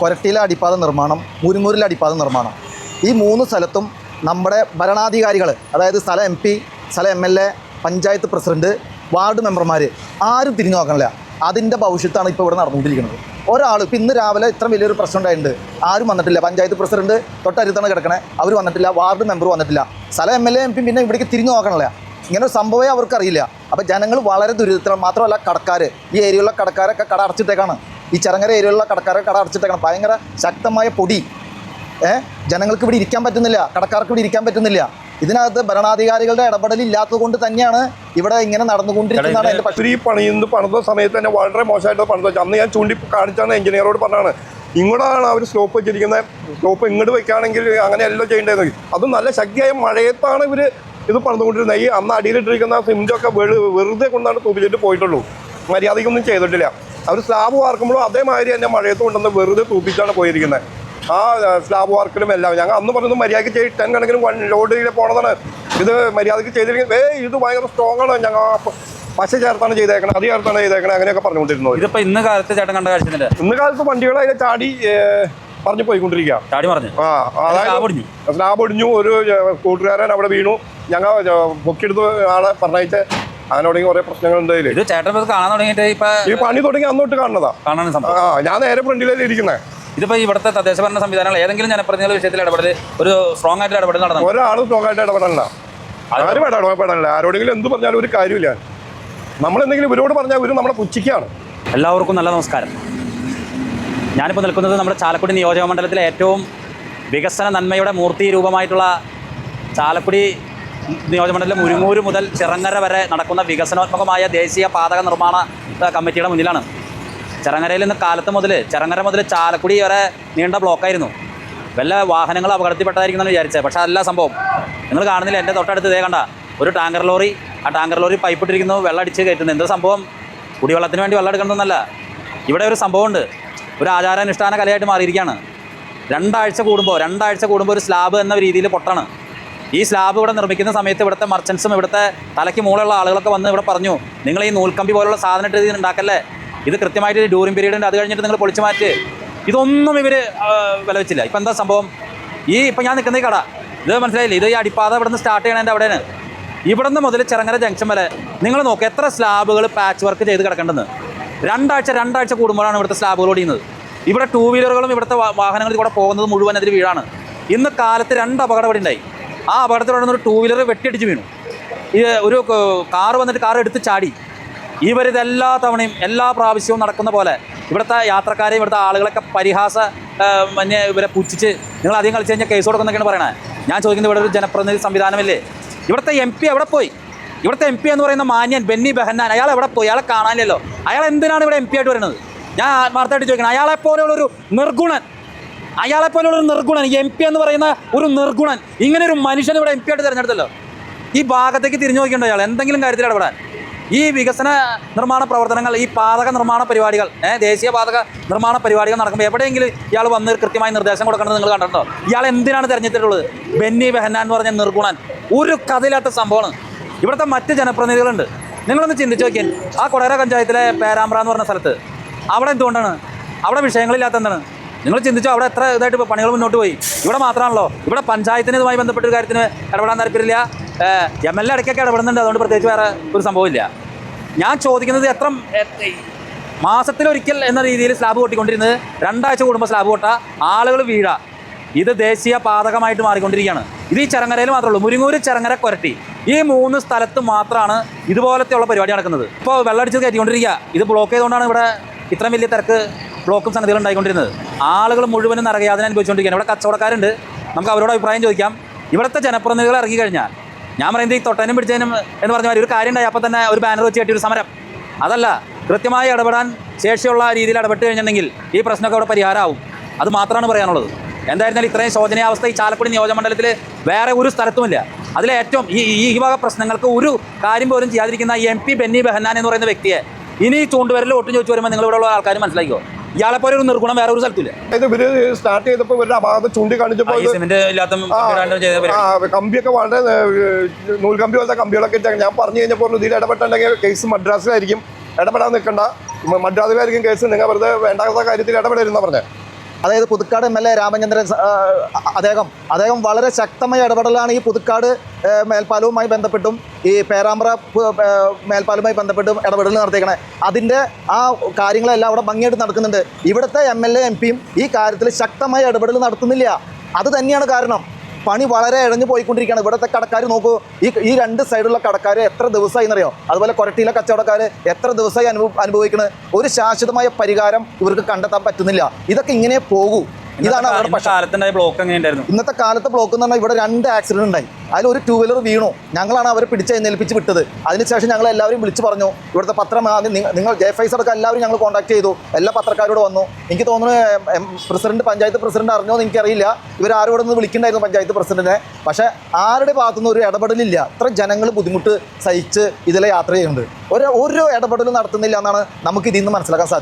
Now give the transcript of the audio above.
കൊരട്ടിയിലെ അടിപ്പാത നിർമ്മാണം മുരുങ്ങൂരിലെ അടിപ്പാത നിർമ്മാണം. ഈ മൂന്ന് സ്ഥലത്തും നമ്മുടെ ഭരണാധികാരികൾ അതായത് സ്ഥല എം പി സ്ഥല M L A panchayat president ward മെമ്പർമാർ ആരും തിരിഞ്ഞു നോക്കണില്ല. അതിന്റെ ഭവിഷ്യത്താണ് ഇപ്പോൾ ഇവിടെ നടന്നുകൊണ്ടിരിക്കുന്നത്. ഒരാൾ ഇപ്പം ഇന്ന് രാവിലെ ഇത്ര വലിയൊരു പ്രശ്നം ഉണ്ടായിട്ടുണ്ട്. ആരും വന്നിട്ടില്ല. പഞ്ചായത്ത് പ്രസിഡന്റ് തൊട്ടരുത്താണ് കിടക്കണേ. അവർ വന്നിട്ടില്ല. വാർഡ് മെമ്പർ വന്നിട്ടില്ല. സ്ഥല M L A M P പിന്നെ ഇവിടേക്ക് തിരിഞ്ഞു നോക്കണില്ല. ഇങ്ങനെ ഒരു സംഭവമേ അവർക്കറിയില്ല. അപ്പോൾ ജനങ്ങൾ വളരെ ദുരിതത്തിലാണ്. മാത്രമല്ല കടക്കാർ ഈ ഏരിയയിലുള്ള കടക്കാരൊക്കെ കട അടച്ചിട്ടേക്കാണ്. ഈ ചടങ്ങര ഏരിയയിലുള്ള കടക്കാരൊക്കെ കട അടച്ചിട്ടേക്കണം. ഭയങ്കര ശക്തമായ പൊടി ഏഹ് ജനങ്ങൾക്ക് ഇവിടെ ഇരിക്കാൻ പറ്റുന്നില്ല കടക്കാർക്ക് ഇവിടെ ഇരിക്കാൻ പറ്റുന്നില്ല. ഇതിനകത്ത് ഭരണാധികാരികളുടെ ഇടപെടലില്ലാത്തത് കൊണ്ട് തന്നെയാണ് ഇവിടെ ഇങ്ങനെ നടന്നുകൊണ്ടിരിക്കുന്നതാണ് എന്റെ പക്ഷേ ഈ പണിയുന്ന പണിത സമയത്ത് തന്നെ വളരെ മോശമായിട്ട് പണിത അന്ന് ഞാൻ ചൂണ്ടി കാണിച്ചാണ് എഞ്ചിനീയറോട് പറഞ്ഞാണ് ഇങ്ങോട്ടാണ് അവർ സ്ലോപ്പ് വെച്ചിരിക്കുന്നത്. സ്ലോപ്പ് ഇങ്ങോട്ട് വെക്കുകയാണെങ്കിൽ അങ്ങനെയല്ലോ ചെയ്യേണ്ടത് അത് നല്ല ശക്തിയായ മഴയത്താണ് ഇവർ ഇത് പണിതുകൊണ്ടിരുന്നത്. ഈ അന്ന് അടിയിലിട്ടിരിക്കുന്ന സിമെന്റൊക്കെ വെളു വെറുതെ കൊണ്ടാണ് തൂപ്പിച്ചിട്ട് പോയിട്ടുള്ളൂ. മര്യാദയ്ക്കൊന്നും ചെയ്തിട്ടില്ല. അവർ സ്ലാബ് വാർക്കുമ്പോഴും അതേമാതിരി തന്നെ മഴയത്ത് കൊണ്ടുവന്ന് വെറുതെ തൂപ്പിച്ചാണ് പോയിരിക്കുന്നത് ആ സ്ലാബ് വാർക്കിലും എല്ലാം. ഞങ്ങൾ അന്ന് പറഞ്ഞത് മര്യാദയ്ക്ക് ചെയ്ത് ടെൻ കണക്കിന് വൺ ലോഡിൽ പോണതാണ്. ഇത് മര്യാദയ്ക്ക് ചെയ്തിരിക്കുന്നത്. ഏ ഇത് ഭയങ്കര സ്ട്രോങ് ആണ്. ഞങ്ങൾ പശ ചേർത്താണ് ചെയ്തേക്കണം അത് ചേർത്താണ് ചെയ്തേക്കണം അങ്ങനെയൊക്കെ പറഞ്ഞുകൊണ്ടിരുന്നത്. ഇതിപ്പോ ഇന്ന് കാലത്ത് ചേട്ടൻ കണ്ട കാഴ്ചത്തിന്റെ ഇന്ന് കാലത്ത് വണ്ടികൾ അതിലെ ചാടി പറഞ്ഞു പോയിക്കൊണ്ടിരിക്കുക ചാടി പറഞ്ഞു ആ സ്ലാബ് ഒടിഞ്ഞു. സ്ലാബ് ഒടിഞ്ഞു ഒരു കൂട്ടുകാരൻ അവിടെ വീണു. ഞങ്ങൾ പൊക്കിയെടുത്ത് ആളെ പറഞ്ഞയച്ച് അങ്ങനെ തുടങ്ങി കുറെ പ്രശ്നങ്ങളുണ്ട് ഇതിൽ ഇത് ചേട്ടൻ കാണാൻ തുടങ്ങിയിട്ട് ഇപ്പൊ ഈ പണി തുടങ്ങി അന്നോട്ട് കാണുന്നതാ. കാണാൻ സംഭവം. ആ ഞാൻ നേരെ ഫ്രണ്ടിലേക്ക് ഇരിക്കുന്നത് ഇതിപ്പോ ഇവിടുത്തെ തദ്ദേശ ഭരണ സംവിധാനങ്ങൾ ഏതെങ്കിലും ജനപ്രതിനിധികളുടെ വിഷയത്തിൽ ഇടപെടൽ ഒരു സ്ട്രോങ് ആയിട്ട് ഇടപെടൽ നടന്നു? ഒരാളും സ്ട്രോങ് ആയിട്ട് ഇടപെടലില്ല. ആരും ഇടപെടണില്ല ആരോടെങ്കിലും എന്ത് പറഞ്ഞാലും ഒരു കാര്യമില്ല നമ്മൾ എന്തെങ്കിലും ഇവരോട് പറഞ്ഞാൽ ഇവർ നമ്മളെ പുച്ഛിക്കാണ് എല്ലാവർക്കും നല്ല നമസ്കാരം. ഞാനിപ്പോൾ നിൽക്കുന്നത് നമ്മുടെ ചാലക്കുടി നിയോജക മണ്ഡലത്തിലെ ഏറ്റവും വികസന നന്മയുടെ മൂർത്തി രൂപമായിട്ടുള്ള ചാലക്കുടി നിയോജകമണ്ഡലത്തിലെ ഉരുങ്ങൂര് മുതൽ ചിറങ്ങര വരെ നടക്കുന്ന വികസനോത്മകമായ ദേശീയ പാതക നിർമ്മാണ കമ്മിറ്റിയുടെ മുന്നിലാണ്. ചിറങ്ങരയിൽ നിന്ന് കാലത്ത് മുതൽ ചിറങ്ങര മുതൽ ചാലക്കുടി വരെ നീണ്ട ബ്ലോക്കായിരുന്നു. വല്ല വാഹനങ്ങൾ അപകടത്തിൽപ്പെട്ടതായിരിക്കുമെന്ന് വിചാരിച്ചത്. പക്ഷേ അതല്ല സംഭവം. നിങ്ങൾ കാണുന്നില്ല എന്റെ തൊട്ടടുത്ത് ഇതേ കണ്ട. ഒരു ടാങ്കർ ലോറി ആ ടാങ്കർ ലോറി പൈപ്പ് ഇട്ടിരിക്കുന്നു വെള്ളം അടിച്ച് കയറ്റുന്നു. എന്ത് സംഭവം? കുടിവെള്ളത്തിന് വേണ്ടി വെള്ളം എടുക്കണമെന്നല്ല ഇവിടെ ഒരു സംഭവമുണ്ട്. ഒരു ആചാരാനുഷ്ഠാന കലയായിട്ട് മാറിയിരിക്കുകയാണ്. രണ്ടാഴ്ച കൂടുമ്പോൾ രണ്ടാഴ്ച കൂടുമ്പോൾ ഒരു സ്ലാബ് എന്ന രീതിയിൽ പൊട്ടാണ്. ഈ സ്ലാബ് ഇവിടെ നിർമ്മിക്കുന്ന സമയത്ത് ഇവിടുത്തെ മർച്ചൻസും ഇവിടുത്തെ തലയ്ക്ക് മുകളിലുള്ള ആളുകളൊക്കെ വന്ന് ഇവിടെ പറഞ്ഞു നിങ്ങൾ ഈ നൂൽക്കമ്പി പോലുള്ള സാധനം ഇട്ട് ഇത് ഉണ്ടാക്കല്ലേ ഇത് കൃത്യമായിട്ട് ഡ്യൂറിംഗ് പീരീഡ് ഉണ്ട്. അത് കഴിഞ്ഞിട്ട് നിങ്ങൾ പൊളിച്ചു മാറ്റി. ഇതൊന്നും ഇവർ വില വെച്ചില്ല ഇപ്പം എന്താ സംഭവം? ഈ ഇപ്പം ഞാൻ നിൽക്കുന്ന കട ഇത് മനസ്സിലായില്ലേ? ഇത് ഈ അടിപ്പാത ഇവിടെ നിന്ന് സ്റ്റാർട്ട് ചെയ്യണതിന്റെ അവിടെയാണ്. ഇവിടെ നിന്ന് മുതൽ ചിറങ്ങര ജംഗ്ഷൻ വരെ നിങ്ങൾ നോക്ക് എത്ര സ്ലാബുകൾ പാച്ച് വർക്ക് ചെയ്ത് കിടക്കേണ്ടെന്ന്. രണ്ടാഴ്ച രണ്ടാഴ്ച കൂടുമ്പോഴാണ് ഇവിടുത്തെ സ്ലാബുകൾ ഓടിയുന്നത് ഇവിടെ ടൂ വീലറുകളും ഇവിടുത്തെ വാഹനങ്ങളിൽ ഇവിടെ പോകുന്നത് മുഴുവൻ അതിൽ വീഴാണ് ഇന്ന് കാലത്ത് രണ്ട് അപകടം ഇവിടെ ഉണ്ടായി. ആ അപകടത്തിൽ നടന്ന ഒരു ടൂ വീലർ വെട്ടിയടിച്ച് വീണു. ഈ ഒരു കാർ വന്നിട്ട് കാർ എടുത്ത് ചാടി. ഇവരിത് ഇതെല്ലാ തവണയും എല്ലാ പ്രാവശ്യവും നടക്കുന്ന പോലെ ഇവിടുത്തെ യാത്രക്കാരെ ഇവിടുത്തെ ആളുകളൊക്കെ പരിഹാസ മഞ്ഞെ ഇവരെ പുച്ഛിച്ച് നിങ്ങൾ അധികം കളിച്ച് കഴിഞ്ഞാൽ കേസ് കൊടുക്കുന്നൊക്കെയാണ് പറയണത് ഞാൻ ചോദിക്കുന്നത് ഇവിടെ ഒരു ജനപ്രതിനിധി സംവിധാനമില്ലേ? ഇവിടുത്തെ എം പി എവിടെ പോയി? ഇവിടുത്തെ എം പി എന്ന് പറയുന്ന മാന്യൻ ബെന്നി ബെഹന്നാൻ അയാൾ എവിടെ പോയി? അയാളെ കാണാനില്ലല്ലോ. അയാൾ എന്തിനാണ് ഇവിടെ എം പി ആയിട്ട് വരുന്നത്? ഞാൻ ആത്മാർത്ഥമായിട്ട് ചോദിക്കണം അയാളെ ഒരു നിർഗുണൻ അയാളെ പോലുള്ള ഒരു നിർഗുണൻ എം പി എന്ന് പറയുന്ന ഒരു നിർഗുണൻ ഇങ്ങനെ ഒരു മനുഷ്യൻ ഇവിടെ എം പി ആയിട്ട് തിരഞ്ഞെടുത്തല്ലോ. ഈ ഭാഗത്തേക്ക് തിരിഞ്ഞു നോക്കിയുണ്ടോ അയാൾ എന്തെങ്കിലും കാര്യത്തിൽ ഇടപെടാൻ. ഈ വികസന നിർമ്മാണ പ്രവർത്തനങ്ങൾ ഈ പാതക നിർമ്മാണ പരിപാടികൾ ദേശീയ പാതക നിർമ്മാണ പരിപാടികൾ നടക്കുമ്പോൾ എവിടെയെങ്കിലും ഇയാൾ വന്ന് കൃത്യമായി നിർദ്ദേശം കൊടുക്കണമെന്ന് നിങ്ങൾ കണ്ടിട്ടുണ്ടോ? ഇയാൾ എന്തിനാണ് തിരഞ്ഞെടുത്തിട്ടുള്ളത്? ബെന്നി ബെഹന്നാൻ എന്ന് പറഞ്ഞ നിർഗുണൻ. ഒരു കഥയില്ലാത്ത സംഭവമാണ്. ഇവിടുത്തെ മറ്റ് ജനപ്രതിനിധികളുണ്ട്. നിങ്ങളൊന്ന് ചിന്തിച്ച് നോക്കിയാൽ ആ കൊടകര പഞ്ചായത്തിലെ പേരാമ്പ്ര എന്ന് പറഞ്ഞ സ്ഥലത്ത് അവിടെ എന്തുകൊണ്ടാണ്? അവിടെ വിഷയങ്ങളില്ലാത്ത എന്താണ്? നിങ്ങൾ ചിന്തിച്ചോ അവിടെ എത്ര ഇതായിട്ട് പണികൾ മുന്നോട്ട് പോയി? ഇവിടെ മാത്രമാണല്ലോ. ഇവിടെ പഞ്ചായത്തിന് ഇതുമായി ബന്ധപ്പെട്ട ഒരു കാര്യത്തിന് ഇടപെടാൻ താല്പര്യമില്ല. എം എൽ എ ഇടയ്ക്കൊക്കെ ഇടപെടുന്നുണ്ട്. അതുകൊണ്ട് പ്രത്യേകിച്ച് വേറെ ഒരു സംഭവമില്ല. ഞാൻ ചോദിക്കുന്നത് എത്ര മാസത്തിലൊരിക്കൽ എന്ന രീതിയിൽ സ്ലാബ് പൊട്ടിക്കൊണ്ടിരുന്നത് രണ്ടാഴ്ച കൂടുമ്പോൾ സ്ലാബ് പൊട്ട ആളുകൾ വീഴ. ഇത് ദേശീയ പാതകമായിട്ട് മാറിക്കൊണ്ടിരിക്കുകയാണ്. ഇത് ഈ ചെറങ്ങരയിൽ മാത്രമേ ഉള്ളൂ. മുരിങ്ങൂര് ചെറങ്ങര കൊരട്ടി. ഈ മൂന്ന് സ്ഥലത്ത് മാത്രമാണ് ഇതുപോലത്തെയുള്ള പരിപാടി നടക്കുന്നത്. ഇപ്പോൾ വെള്ളമടിച്ച് കയറ്റിക്കൊണ്ടിരിക്കുക. ഇത് ബ്ലോക്ക് ചെയ്തുകൊണ്ടാണ് ഇവിടെ ഇത്രയും വലിയ തിരക്ക് ബ്ലോക്കും സംഗതികൾ ഉണ്ടായിക്കൊണ്ടിരുന്നത്. ആളുകൾ മുഴുവനും നരകയാതന അനുഭവിച്ചുകൊണ്ടിരിക്കുകയാണ്. ഇവിടെ കച്ചവടക്കാരുണ്ട്. നമുക്ക് അവരോട് അഭിപ്രായം ചോദിക്കാം. ഇവിടുത്തെ ജനപ്രതിനിധികൾ ഇറങ്ങി കഴിഞ്ഞാൽ ഞാൻ പറയുന്നത് ഈ തൊട്ടനും പിടിച്ചതിനും എന്ന് പറഞ്ഞ മാതിരി ഒരു കാര്യം ഉണ്ടായി. അപ്പോൾ തന്നെ ഒരു ബാനർ വെച്ച് കെട്ടി ഒരു സമരം. അതല്ല കൃത്യമായി ഇടപെടാൻ ശേഷിയുള്ള രീതിയിൽ ഇടപെട്ട് കഴിഞ്ഞിട്ടുണ്ടെങ്കിൽ ഈ പ്രശ്നമൊക്കെ അവിടെ പരിഹാരമാവും. അത് മാത്രമാണ് പറയാനുള്ളത്. എന്തായിരുന്നാലും ഇത്രയും ശോചനീയാവസ്ഥ ഈ ചാലക്കുടി നിയോജകമണ്ഡലത്തിൽ വേറെ ഒരു സ്ഥലത്തുമില്ല. അതിലെ ഏറ്റവും ഈ ഈ വക പ്രശ്നങ്ങൾക്ക് ഒരു കാര്യം പോലും ചെയ്യാതിരിക്കുന്ന എം പി ബെന്നി ബെഹന്നാൻ എന്ന് പറയുന്ന വ്യക്തിയെ ഇനി ചൂണ്ടുവരൽ ഒട്ടും ചോദിച്ചു വരുമ്പോൾ ഉള്ള ആൾക്കാർ മനസ്സിലാക്കിക്കോ. ഇയാളെ പോലെ ഒരു നിർഗുണം വേറെ ഒരു സ്ഥലത്തില്ല. ഇത് ഇവർ സ്റ്റാർട്ട് ചെയ്തപ്പോൾ ഇവരുടെ അപാകത ചൂണ്ടിക്കാണിച്ചപ്പോൾ കമ്പിയൊക്കെ വളരെ നൂൽ നൂൽക്കമ്പി പോലത്തെ കമ്പികളൊക്കെ ഇട്ട് ഞാൻ പറഞ്ഞു കഴിഞ്ഞപ്പോൾ ഇതിൽ ഇടപെട്ടുണ്ടെങ്കിൽ കേസ് മദ്രാസിലായിരിക്കും. ഇടപെടാൻ നിൽക്കണ്ട മദ്രാസിലായിരിക്കും കേസ് നിങ്ങൾ വെറുതെ വേണ്ടാത്ത കാര്യത്തിൽ ഇടപെടരുന്ന പറഞ്ഞത് അതായത് Puthukkad M L A Ramachandran അദ്ദേഹം അദ്ദേഹം വളരെ ശക്തമായ ഇടപെടലാണ് ഈ പുതുക്കാട് മേൽപ്പാലവുമായി ബന്ധപ്പെട്ടും ഈ പേരാമ്പ്ര മേൽപ്പാലവുമായി ബന്ധപ്പെട്ടും ഇടപെടൽ നടത്തിയേക്കണേ. അതിന്റെ ആ കാര്യങ്ങളെല്ലാം അവിടെ ഭംഗിയായിട്ട് നടക്കുന്നുണ്ട്. ഇവിടുത്തെ എം എൽ എ എം പിയും ഈ കാര്യത്തിൽ ശക്തമായ ഇടപെടൽ നടത്തുന്നില്ല. അത് തന്നെയാണ് കാരണം. പണി വളരെ ഇഴഞ്ഞു പോയിക്കൊണ്ടിരിക്കുകയാണ്. ഇവിടുത്തെ കടക്കാർ നോക്കൂ ഈ ഈ രണ്ട് സൈഡിലുള്ള കടക്കാർ എത്ര ദിവസമായി എന്നറിയോ അതുപോലെ കൊരട്ടിയിലെ കച്ചവടക്കാർ എത്ര ദിവസമായി അനുഭവ അനുഭവിക്കുന്നത് ഒരു ശാശ്വതമായ പരിഹാരം ഇവർക്ക് കണ്ടെത്താൻ പറ്റുന്നില്ല. ഇതൊക്കെ ഇങ്ങനെ പോകൂ. ഇതാണ് അവരുടെ കാലത്തുണ്ടായ ബ്ലോക്ക് എങ്ങനെയുണ്ടായിരുന്നു? ഇന്നത്തെ കാലത്തെ ബ്ലോക്ക് എന്ന് പറഞ്ഞാൽ ഇവിടെ രണ്ട് ആക്സിഡന്റ് ഉണ്ടായി. അതിൽ ഒരു ടൂ വീലർ വീണു. ഞങ്ങളാണ് അവരെ പിടിച്ച് എഴുന്നേൽപ്പിച്ച് വിട്ടത്. അതിനുശേഷം ഞങ്ങൾ എല്ലാവരും വിളിച്ചു പറഞ്ഞു ഇവിടുത്തെ പത്രം ആദ്യം നിങ്ങൾ ജെ ഫൈസ് അടക്കം എല്ലാവരും ഞങ്ങൾ കോൺടാക്ട് ചെയ്തു. എല്ലാ പത്രക്കാരോട് വന്നു. എനിക്ക് തോന്നുന്നു പ്രസിഡന്റ് പഞ്ചായത്ത് പ്രസിഡന്റ് അറിഞ്ഞോ എന്ന് എനിക്കറിയില്ല. ഇവർ ആരോടൊന്നും നിന്ന് വിളിക്കണ്ടായിരുന്നു പഞ്ചായത്ത് പ്രസിഡന്റിനെ. പക്ഷേ ആരുടെ ഭാഗത്തുനിന്ന് ഒരു ഇടപെടലില്ല. അത്ര ജനങ്ങൾ ബുദ്ധിമുട്ട് സഹിച്ച് ഇതിലെ യാത്ര ചെയ്യുന്നുണ്ട്. ഒരു ഒരു ഇടപെടലും നടത്തുന്നില്ല എന്നാണ് നമുക്ക് ഇതിൽ നിന്ന് മനസ്സിലാക്കാൻ സാധിക്കും